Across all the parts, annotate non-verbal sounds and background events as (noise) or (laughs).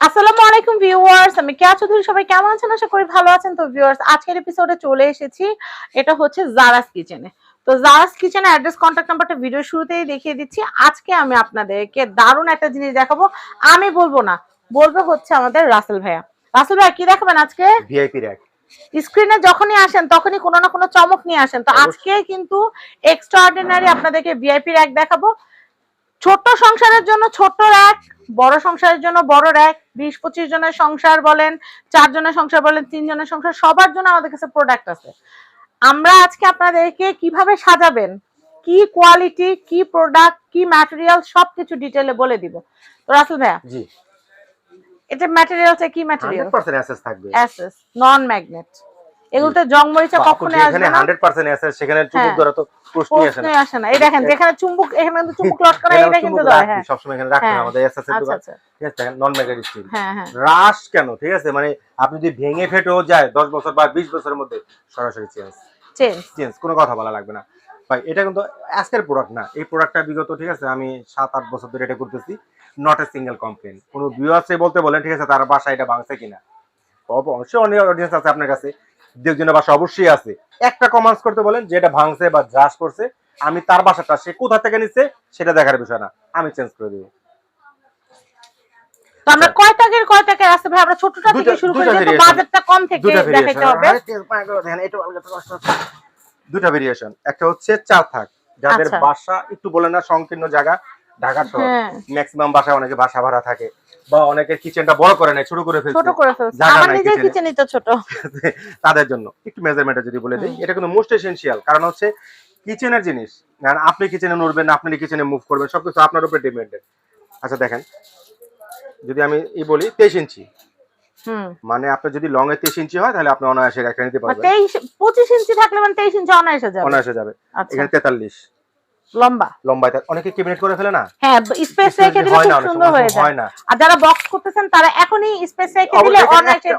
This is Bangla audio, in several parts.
আসসালামু আলাইকুম ভিউয়ার্স আমি কেয়া চৌধুরী সবাই কেমন আছেন? আশা করি ভালো আছেন। তো ভিউয়ার্স আজকের এপিসোডে চলে এসেছি। এটা হচ্ছে জারাস কিচেনে তো জারাস কিচেনে অ্যাড্রেস কন্ট্যাক্ট নাম্বারটা ভিডিও শুরুতেই দেখিয়ে দিচ্ছি। আজকে আমি আপনাদেরকে দারুণ একটা জিনিস দেখাবো। আমি বলব না বলবে হচ্ছে আমাদের রাসেল ভাইয়া। রাসেল ভাইয়া কি দেখাবেন আজকে? ভিআইপি র্যাক স্ক্রিনে যখনই আসেন তখনই কোনো না কোনো চমক নিয়ে আসেন। তো আজকে কিন্তু এক্সট্রা অর্ডিনারি আপনাদেরকে ভিআইপি র্যাক দেখাবো। ছোট্ট সংসারের জন্য ছোট্ট র্যাক বড় সংসারের জন্য বড় র্যাক বিশ পঁচিশ জনের সংসার বলেন চার জনের সংসার বলেন তিন জনের সংসার সবার জন্য আমাদের কাছে প্রোডাক্ট আছে। আমরা আজকে আপনাদেরকে কীভাবে সাজাবেন কি কোয়ালিটি কি প্রোডাক্ট কি ম্যাটেরিয়াল সবকিছু ডিটেলে বলে দিব। তো রাসেল ভাইয়া জি। এটা ম্যাটেরিয়ালটা কি ম্যাটেরিয়াল 100% অ্যাসেস থাকবে। নন ম্যাগনেট এগুলোতে জং মরিচা কখনো আসবে না। 100% অ্যাসেস সেখানে চুম্বক হ্যাঁ। ধরা তো প্রশ্নই আসে না। আসে না। এই দেখেন যেখানে চুম্বক এখানে কিন্তু চুম্বক এখানে এটা কিন্তু হ্যাঁ সবসময় এখানে রাখেন হ্যাঁ। আমাদের এসএস আচ্ছা দোকান আচ্ছা। ঠিক আছে নন স্টিল হ্যাঁ হ্যাঁ। রাশ কেন? ঠিক আছে মানে আপনি যদি ভেঙে ফেটেও যায় 10 বছর বা 20 বছরের মধ্যে সরাসরি চেঞ্জ চেঞ্জ চেঞ্জ কোনো কথা বলা লাগবে না। ভাই এটা কিন্তু আজকের প্রোডাক্ট না। এই প্রোডাক্টটা বিগত ঠিক আছে আমি সাত আট বছর ধরে এটা করতেছি। নট এ সিঙ্গেল কমপ্লেন কোনো ভিউয়ার্সে বলতে বলেন ঠিক আছে তার বাসা এটা ভাঙছে কিনা। অবশ্যই অনেক অডিয়েন্স আছে আপনার কাছে। দুজনের বাসা অবশ্যই আছে। একটা কমেন্টস করতে বলেন যে এটা ভাঙছে বা জাস করছে আমি তার বাসাটা সে কোথা থেকে নিচ্ছে সেটা দেখার বিষয় না আমি চেঞ্জ করে দেবো। তো আমরা কয় টাকার কয় টাকার আছে ভাই? আমরা ছোটটা থেকে দুটা- শুরু করি যেহেতু বাজেটটা কম থেকে দেখাইতে হবে। ভেরিয়েশন দুটা ভেরিয়েশন একটা হচ্ছে চার থাক যাদের আচ্ছা। বাসা একটু বলে না সংকীর্ণ জায়গা ঢাকা শহর। ম্যাক্সিমাম বাসায় অনেকে বাসা ভাড়া থাকে বা অনেকের কিচেনটা বড় করে নেয় ছোট করে ছোট ফেলছে করে ফেলছে। আমার নিজের কিচেনই তো ছোট। (laughs) তাদের জন্য। একটু মেজারমেন্টটা যদি বলে দিই এটা কিন্তু মোস্ট এসেনশিয়াল কারণ হচ্ছে কিচেনের জিনিস আপনি কিচেনে নড়বেন আপনি কিচেনে মুভ করবেন সবকিছু আপনার উপরে ডিপেন্ডেন্ট আচ্ছা দেখেন। যদি আমি এই বলি তেইশ ইঞ্চি। মানে আপনার যদি লং এ তেইশ ইঞ্চি হয় তাহলে আপনি অনায়াসে রেখে নিতে মানে পারবেন। পঁচিশ ইঞ্চি থাকলে মানে তেইশ ইঞ্চি অনায়াসে যাবে। অনায়াসে যাবে। আচ্ছা। এখানে তেতাল্লিশ। লম্বা। লম্বায় তা- অনেকে ক্যাবিনেট করে ফেলে না? হ্যাঁ স্পেস রেখে দিলে খুব সুন্দর হয়ে যায়। আর যারা বক্স করতেছেন তারা এখনই স্পেস রেখে দিলে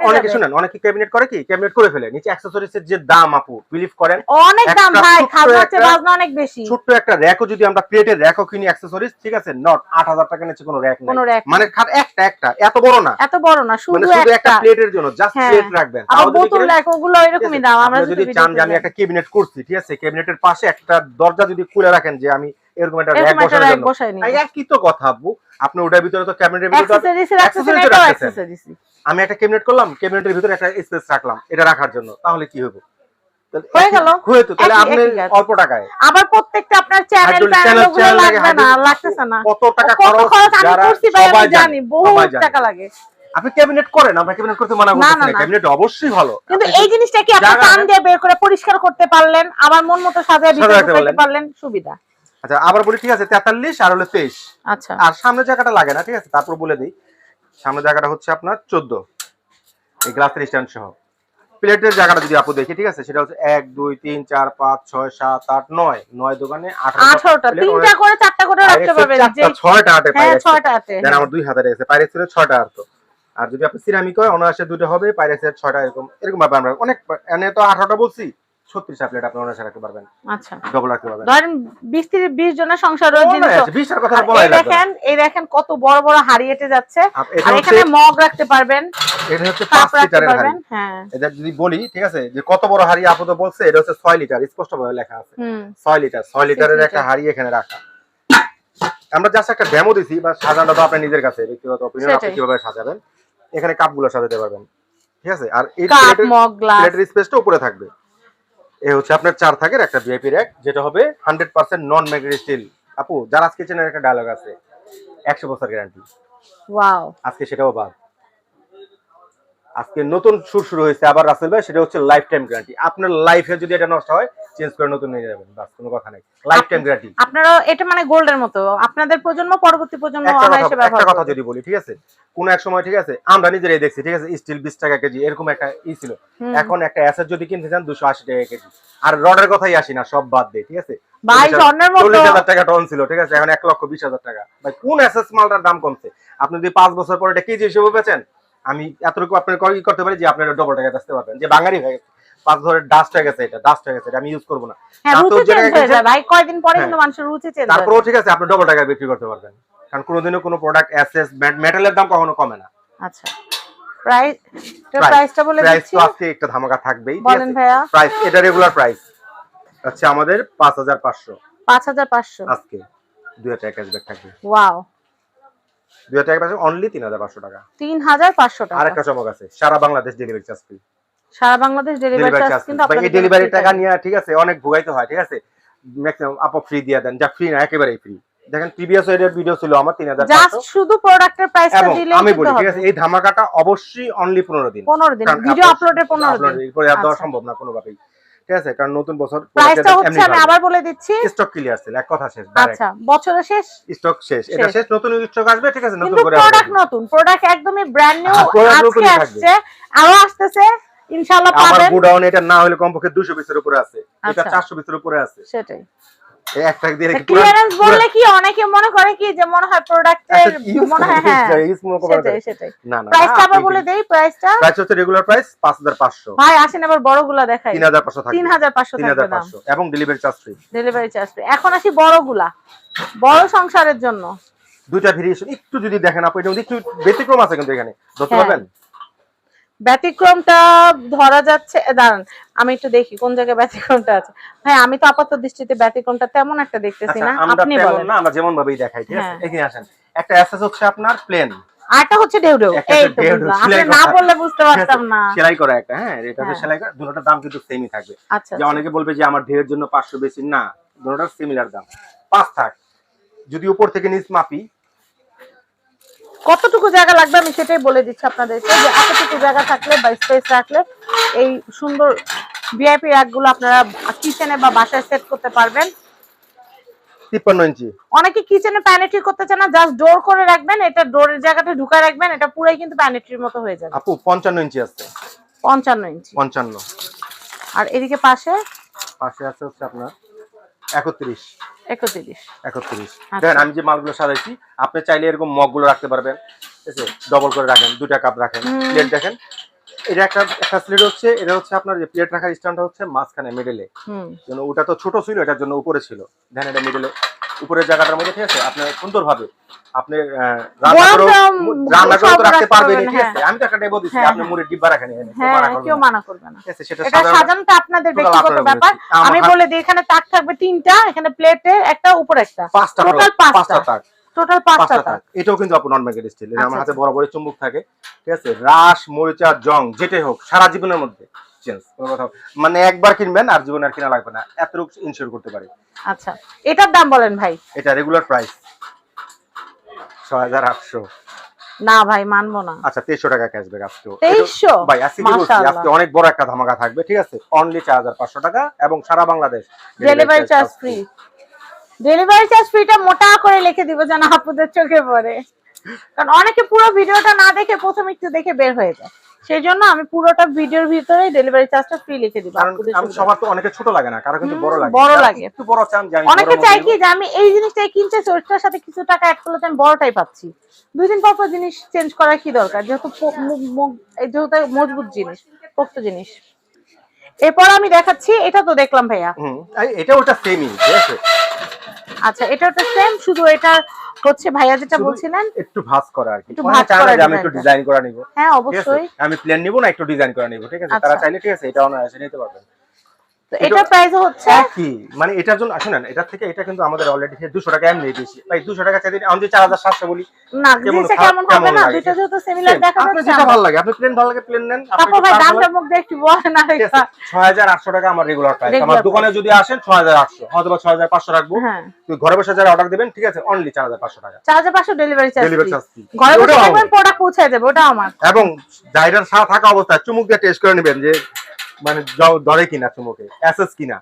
অনেকে শুনেন অনেকে ক্যাবিনেট করে কি? ক্যাবিনেট করে ফেলে। নিচে অ্যাক্সেসরিজ এর যে দাম আপু বিলিভ করেন অনেক দাম ভাই বাজনা অনেক বেশি। ছোট্ট একটা র্যাকও যদি আমরা প্লেটের র্যাকও কিনি অ্যাক্সেসরিজ ঠিক আছে? নট আট হাজার টাকা নিচে কোনো র্যাক নাই। মানে খাট- একটা একটা এত বড় না। এত বড় না মানে শুধু শুধু একটা। প্লেটের জন্য জাস্ট হ্যাঁ। প্লেট রাখবেন। যদি বোতল ওগুলো এরকমই দাম আমরা যদি চান আমি একটা ক্যাবিনেট করছি ঠিক আছে? ক্যাবিনেটের পাশে একটা দরজা যদি খুলে রাখেন যে আমি এরকম একটা র্যাক বসানোর জন্য। বসাই একই তো কথা আপু আপনি ওটার ভিতরে তো ক্যাবিনেটের ভিতরে অ্যাক্সেসরিজ আমি একটা ক্যাবিনেট করলাম ক্যাবিনেটের ভিতরে একটা স্পেস রাখলাম এটা রাখার জন্য। তাহলে কি হবে হয়ে গেল। হয়ে তো তাহলে আপনি অল্প টাকায়। আবার প্রত্যেকটা আপনার চ্যানেল প্যানেল চ্যানেল লাগবে না লাগতেছে না। কত টাকা খরচ আমি করছি ভাই আমি জানি বহু সবাই জানে। টাকা লাগে। আপনি ক্যাবিনেট করেন আমরা ক্যাবিনেট করতে মানা না। ক্যাবিনেট অবশ্যই ভালো। কিন্তু এই জিনিসটা কি আপনি টান দিয়ে বের করে পরিষ্কার করতে পারলেন? আবার মন মতো সাজায় ঢুকাইতে পারলেন। পারলেন? সুবিধা। আচ্ছা আবার বলি ঠিক আছে তেতাল্লিশ আর হলো তেইশ। আচ্ছা। আর সামনের জায়গাটা লাগে না ঠিক আছে তারপর বলে দিই। সামনে জায়গাটা হচ্ছে আপনার চোদ্দ। এই গ্লাসের স্ট্যান্ড সহ। প্লেটের জায়গাটা যদি আপু দেখি ঠিক আছে সেটা হচ্ছে এক দুই তিন চার পাঁচ ছয় সাত আট নয়। নয় দোকানে আঠারোটা তিনটা করে চারটা করে রাখতে পারবেন যে ছয়টা আটে হ্যাঁ ছয়টা দেন আমার দুই হাতে রয়েছে পাইরেক্সের ছয়টা আর তো। আর যদি আপনি সিরামিক হয় অনায়াসে দুটো হবে পাইরেক্সের ছয়টা এরকম এরকম ভাবে আমরা অনেক এনে তো আঠারোটা বলছি। ছত্রিশটা প্লেট আপনি অনায়াসে রাখতে পারবেন। আচ্ছা। ডবল রাখতে পারবেন। ধরেন বিশ থেকে বিশ জনের সংসারের জিনিস অনায়াসে, বিশটার কথা বলাই এই লাগবে না। দেখেন এই দেখেন কত বড় বড় হাড়ি যাচ্ছে। আর এখানে মগ রাখতে পারবেন। এটা হচ্ছে পাঁচ কাপ রাখতে লিটারের হাড়ি। হ্যাঁ। এটা যদি বলি ঠিক আছে যে কত বড় হাড়ি আপাতত বলছে এটা হচ্ছে ছয় লিটার স্পষ্ট ভাবে লেখা আছে। ছয় লিটার ছয় লিটারের একটা হাড়ি এখানে রাখা। আমরা জাস্ট একটা ডেমো দিছি বা সাজানোটা তো আপনার নিজের কাছে ব্যক্তিগত অপিনিয়ন আপনি কীভাবে সাজাবেন এখানে কাপগুলো সাজাতে পারবেন। ঠিক আছে? আর এই কাপ মগ গ্লাস প্লেটের স্পেসটা উপরে থাকবে। এই হচ্ছে আপনার চার থাকের একটা ভিআইপি র্যাক যেটা হবে hundred percent non magnet steel আপু যারা চেনের একটা ডায়লগ আছে একশো বছর গ্যারান্টি ওয়াও আজকে সেটাও বাদ। আজকে নতুন সুর শুরু হয়েছে আবার রাসেল ভাই সেটা হচ্ছে লাইফ টাইম গ্যারান্টি আপনার লাইফে যদি এটা নষ্ট হয় চেঞ্জ করে নতুন নিয়ে যাবেন বাস কোনো কথা নেই। লাইফ টাইম গ্যারান্টি আপনারা এটা মানে গোল্ডের মতো। আপনাদের প্রজন্ম পরবর্তী প্রজন্ম অনায়াসে ব্যবহার একটা কথা যদি বলি ঠিক আছে? কোন এক সময় ঠিক আছে? আমরা নিজেরাই দেখছি ঠিক আছে? স্টিল বিশ টাকা কেজি এরকম একটা ই ছিল। এখন একটা অ্যাসেট যদি কিনতে চান দুশো আশি টাকা কেজি। আর রডের কথাই আসি না সব বাদ দেয় ঠিক আছে? ভাই স্বর্ণের মতো চল্লিশ হাজার টাকা টন ছিল ঠিক আছে? এখন এক লক্ষ বিশ হাজার টাকা। ভাই কোন অ্যাসেস মালটার দাম কমছে? আপনি যদি পাঁচ বছর পর এটা কেজি হিসেবে বেচেন আমি এতটুকু আপনার করতে পারি যে আপনার ডবল টাকা বেচতে পারবেন। যে বাঙালি হয়ে গেছে। পাঁচ বছরের ডাস্ট হয়ে গেছে এটা ডাস্ট হয়ে গেছে আমি ইউজ করব না। হ্যাঁ ভাই। কয়দিন পরে হ্যাঁ। কিন্তু মানুষের রুচি চেঞ্জ তারপরেও ঠিক আছে আপনি ডবল টাকা বিক্রি করতে পারবেন। কারণ কোনোদিনও কোনো প্রোডাক্ট অ্যাসেস মেটালের দাম কখনো কমে না। আচ্ছা। প্রাইস প্রাইসটা বলে প্রাইস তো আজকে একটা ধামাকা থাকবেই বলেন ভাইয়া। প্রাইস এটা রেগুলার প্রাইস আচ্ছা আমাদের পাঁচ হাজার পাঁচশো। পাঁচ হাজার পাঁচশো। আজকে দুই হাজার টাকা ক্যাশব্যাক থাকবে। ওয়াও দুই হাজার টাকা অনলি তিন হাজার পাঁচশো টাকা। তিন হাজার পাঁচশো টাকা। আরেকটা চমক আছে সারা বাংলাদেশ ডেলিভারি চার্জ ফ্রি সারা বাংলাদেশ ডেলিভারি চার্জ কিন্তু এই ডেলিভারি টাকা। নিয়ে ঠিক আছে অনেক ভোগাইতে হয় ঠিক আছে? ম্যাক্সিমাম আপা ফ্রি দিয়ে দেন যা ফ্রি না একেবারেই ফ্রি দেখেন প্রিভিয়াস এর ভিডিও ছিল আমার তিন হাজার জাস্ট শুধু প্রোডাক্টের প্রাইসটা দিলে আমি বলি ঠিক আছে এই ধামাকাটা অবশ্যই অনলি পনেরো দিন। পনেরো দিন ভিডিও আপলোড- আপলোডের পনেরো দিন। আপলোড আর দেওয়া আচ্ছা। সম্ভব না কোনোভাবেই। ঠিক আছে? কারণ নতুন বছর প্রাইসটা হচ্ছে আমি আবার বলে দিচ্ছি। স্টক ক্লিয়ার সেল এক কথা শেষ আচ্ছা বছরের শেষ? স্টক শেষ। এটা শেষ। নতুন স্টক আসবে ঠিক আছে নতুন করে প্রোডাক্ট নতুন প্রোডাক্ট একদমই ব্র্যান্ড নিউ আজকে আসছে আরও আসতেছে ইনশাআল্লাহ আমার গোডাউন এটা না হলে কমপক্ষে 200 পিসের উপরে আছে। এটা আচ্ছা। 400 পিসের উপরে আছে। সেটাই। এই একটা দিয়ে কি ক্লিয়ারেন্স বললে কি অনেকে মনে করে কি যে মনে হয় প্রোডাক্টের মনে হয় হ্যাঁ দিচ্ছে, মনে করে সেটাই সেটাই। না না প্রাইসটা আবার বলে দেই প্রাইসটা প্রাইস হচ্ছে রেগুলার প্রাইস 5500 ভাই আসেন আবার বড়গুলা দেখাই। 3500 থাকবে। তিন হাজার পাঁচশো 3500 এবং delivery charge free delivery charge এখন আসি বড়গুলা। বড় সংসারের জন্য। দুইটা ভেরিয়েশন একটু যদি দেখেন আপনি এটা মধ্যে একটু ব্যতিক্রম আছে কিন্তু এখানে। ধরতে। পারবেন? ব্যতিক্রমটা ধরা যাচ্ছে দাঁড়ান আমি একটু দেখি কোন জায়গায় ব্যতিক্রমটা আছে। ভাই আমি তো আপাতত দৃষ্টিতে ব্যতিক্রমটা তেমন একটা দেখতেছি আচ্ছা না আপনি বলেন। না আমরা যেমন ভাবেই দেখাই ঠিক আছে? হ্যাঁ। এখানে আসেন। একটা অ্যাসেস হচ্ছে আপনার প্লেন আরটা হচ্ছে ঢেউ ঢেউ এই তো আপনি না বললে বুঝতে পারতাম না। সেলাই করা একটা হ্যাঁ এটা হচ্ছে হ্যাঁ। সেলাই করা দুটোটার দাম কিন্তু সেমই থাকবে। আচ্ছা যে অনেকে বলবে যে আমার ঢেউয়ের জন্য পাঁচশো বেশি না দুটোটার সিমিলার দাম। পাঁচ থাক। যদি উপর থেকে নিচ মাপি কতটুকু জায়গা লাগবে আমি সেটাই বলে দিচ্ছি আপনাদেরকে যে এতটুকু জায়গা থাকলে বা স্পেস রাখলে এই সুন্দর ভিআইপি গুলো আপনারা কিচেনে বা বাসায় সেট করতে পারবেন। ইঞ্চি। অনেকে কিচেনে প্যানেট্রি করতে চান না জাস্ট ডোর করে রাখবেন এটা ডোরের জায়গাটা ঢুকায় রাখবেন এটা পুরাই কিন্তু প্যানেট্রির মতো হয়ে যাবে। আপু পঞ্চান্ন ইঞ্চি আছে। পঞ্চান্ন ইঞ্চি। পঞ্চান্ন। আর এদিকে পাশে? পাশে আছে হচ্ছে আপনার একত্রিশ। একত্রিশ। একত্রিশ। আচ্ছা। দেখেন আমি যে মালগুলো সাজাইছি আপনি চাইলে এরকম মগগুলো রাখতে পারবেন। আছে? ডবল করে রাখেন দুটা কাপ রাখেন। প্লেট দেখেন। এটা একটা একটা প্লেট হচ্ছে এটা হচ্ছে আপনার যে প্লেট রাখার স্ট্যান্ডটা হচ্ছে মাঝখানে মিডলে ওটা তো ছোট ছিল এটার জন্য উপরে ছিল। দেখেন এটা মিডলে উপরের জায়গাটার মধ্যে ঠিক আছে? আপনি সুন্দরভাবে আপনি রান্না তো রাখতে পারবেন ঠিক আছে? হ্যাঁ। আমি তো একটা দিচ্ছি হ্যাঁ, আপনি। মুড়ির ডিব্বা রাখেন এখানে কেউ হ্যাঁ মানা করবে না। করবে না। ঠিক আছে সেটা সাজানোটা আপনাদের ব্যক্তিগত ব্যাপার। আমি বলে দিই এখানে তাক থাকবে তিনটা এখানে প্লেটে একটা উপরে একটা। পাঁচটা টোটাল পাঁচটা। তাক। টোটাল পাঁচটা তাক। এটাও কিন্তু আপু নন ম্যাগনেট স্টিল আমার আচ্ছা, হাতে বড় বড় চুম্বক থাকে ঠিক আছে? রাস মরিচা জং যেটাই হোক সারা জীবনের মধ্যে। চেঞ্জ কোনো কথা মানে একবার কিনবেন আর জীবনে আর কিনা লাগবে না। এতটুকু ইনশিওর করতে পারে। আচ্ছা এটার দাম বলেন ভাই। এটা রেগুলার প্রাইস ছয় হাজার আটশো। না ভাই মানবো না। আচ্ছা তেইশশো টাকা ক্যাশব্যাক আজকে তেইশশো? ভাই আজকে কি বলছি? আজকে অনেক বড় একটা ধামাকা থাকবে ঠিক আছে? অনলি চার হাজার পাঁচশো টাকা এবং সারা Bangladesh delivery charge free delivery charge ফ্রিটা মোটা করে লিখে দিব যেন আপুদের চোখে পড়ে। কারণ অনেকে পুরো ভিডিওটা না দেখে প্রথম একটু দেখে বের হয়ে যায়। সেই জন্য আমি পুরোটা ভিডিওর ভিতরে ডেলিভারি চার্জটা ফ্রি লিখে দিব কারণ সবার তো অনেকে ছোট লাগে না কারও কিন্তু বড় লাগে। বড় লাগে। একটু বড় চান জানি অনেকে চাই কি যে আমি এই জিনিসটাই কিনতে চোরটার সাথে কিছু টাকা অ্যাড করলে আমি বড়টাই পাচ্ছি। দুই দিন পর পর জিনিস চেঞ্জ করা কি দরকার? যেহেতু যেহেতু মজবুত জিনিস পোক্ত জিনিস। এরপর আমি দেখাচ্ছি এটা তো দেখলাম ভাইয়া। এটা ওটা সেমই ঠিক আছে? আচ্ছা এটা তো সেম শুধু এটা হচ্ছে ভাইয়া যেটা বলছিলেন একটু ভাঁজ করা আর কি। একটু অনেকে ভাঁজ করা আমি একটু ডিজাইন করে নিব। হ্যাঁ অবশ্যই। আমি প্লেন নিব না একটু ডিজাইন করে নিব ঠিক আছে? আচ্ছা। তারা চাইলে ঠিক আছে এটা অনায়াসে নিতে পারবেন। তো এটার প্রাইস হচ্ছে কি মানে এটার জন্য শুনেন এটার থেকে এটা কিন্তু আমাদের অলরেডি দুশো টাকা এমনি বেশি ভাই দুশো টাকা চাইলে আমি যে চার হাজার সাতশো বলি না কেমন জিনিসটা কেমন হবে না? যেহেতু সিমিলার দেখা যেটা। ভালো লাগে আপনি প্লেন ভালো লাগে প্লেন নেন। আপনি ভাই দামটা মুখ দিয়ে একটু বলেন আর এটা। ছয় হাজার আটশো টাকা আমার রেগুলার প্রাইস আমার দোকানে যদি আসেন ছয় হাজার আটশো হয়তো ছয় হাজার পাঁচশো রাখব। হ্যাঁ। তুই ঘরে বসে যারা অর্ডার দিবেন ঠিক আছে অনলি চার হাজার পাঁচশো টাকা। চার হাজার পাঁচশো ডেলিভারি চার্জ ডেলিভারি চার্জ ঘরে বসে প্রোডাক্ট পৌঁছে দেবে ওটা আমার। এবং জায়গার সাথে থাকা অবস্থায় চুমুক দিয়ে টেস্ট করে নেবেন যে মানে ধরে কিনা চুমুকে। অ্যাসেস কিনা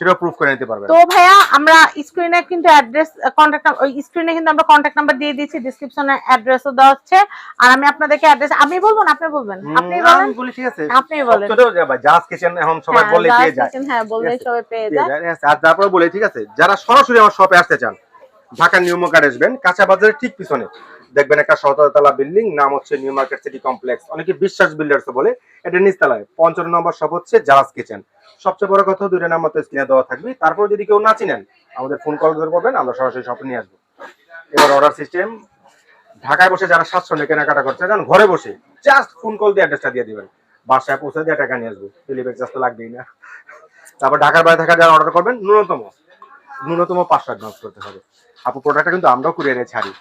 সেটাও প্রুফ করে নিতে পারবেন তো ভাইয়া আমরা স্ক্রিনে কিন্তু অ্যাড্রেস কন্ট্যাক্ট ওই স্ক্রিনে কিন্তু আমরা কন্ট্যাক্ট নাম্বার দিয়ে দিয়েছি ডিসক্রিপশনে অ্যাড্রেসও দেওয়া হচ্ছে। আর আমি আপনাদেরকে অ্যাড্রেস আমি বলব না আপনি বলবেন? আপনি বলেন? বলি ঠিক আছে। আপনি বলেন। যে ভাই, কিচেন এখন সবাই হ্যাঁ, বলে পেয়ে যায়। হ্যাঁ বললে সবাই পেয়ে যায়। আছে। আর তারপরে বলে ঠিক আছে যারা সরাসরি আমার শপে আসতে চান ঢাকা নিউ মার্কেট আসবেন কাঁচা বাজারের ঠিক পিছনে দেখবেন একটা সতেরোতলা বিল্ডিং, নাম হচ্ছে নিউ মার্কেট সিটি কমপ্লেক্স। অনেকে বিশ্বাস বিল্ডার্স বলে, এটা নিচতলায়। পঞ্চান্ন নম্বর শপ হচ্ছে জাহাজ কিচেন সবচেয়ে বড় কথা দুইটা নাম্বার তো স্ক্রিনে দেওয়া থাকবে তারপর যদি কেউ না চিনেন, আমাদের ফোন কল ধরে পাবেন আমরা সরাসরি শপে নিয়ে আসব। এবার অর্ডার সিস্টেম ঢাকায় বসে যারা নিয়ে কেনাকাটা করছে, যান ঘরে বসে জাস্ট ফোন কল দিয়ে অ্যাড্রেসটা দিয়ে দিবেন। বাসায় পৌঁছে দিয়ে টাকা নিয়ে আসব। ডেলিভারি চার্জ তো লাগবেই না। তারপর ঢাকার বাইরে থাকা যারা অর্ডার করবেন, ন্যূনতম। ন্যূনতম পাঁচশো অ্যাডভান্স করতে হবে। আপু প্রোডাক্টটা কিন্তু আমরাও কুরিয়ারে ছাড়ি।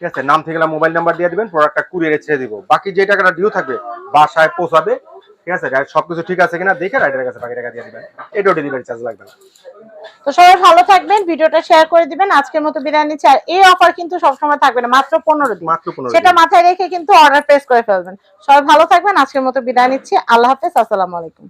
ঠিক আছে? নাম থেকে মোবাইল নাম্বার দিয়ে দিবেন প্রোডাক্টটা কুরিয়ারে ছেড়ে দিব। বাকি যে টাকাটা ডিউ থাকবে বাসায় পৌঁছাবে ঠিক আছে? সবকিছু ঠিক আছে কিনা দেখে রাইডারের কাছে বাকি টাকা দিয়ে দিবেন। এটাও ডেলিভারি চার্জ লাগবে না। তো সবাই ভালো থাকবেন ভিডিওটা শেয়ার করে দিবেন আজকের মতো বিদায় নিচ্ছি। আর এই অফার কিন্তু সবসময় থাকবে না মাত্র পনেরো দিন। মাত্র পনেরো সেটা মাথায় রেখে কিন্তু অর্ডার প্লেস করে ফেলবেন। সবাই ভালো থাকবেন আজকের মতো বিদায় নিচ্ছি। আল্লাহ হাফেজ আসসালামু আলাইকুম।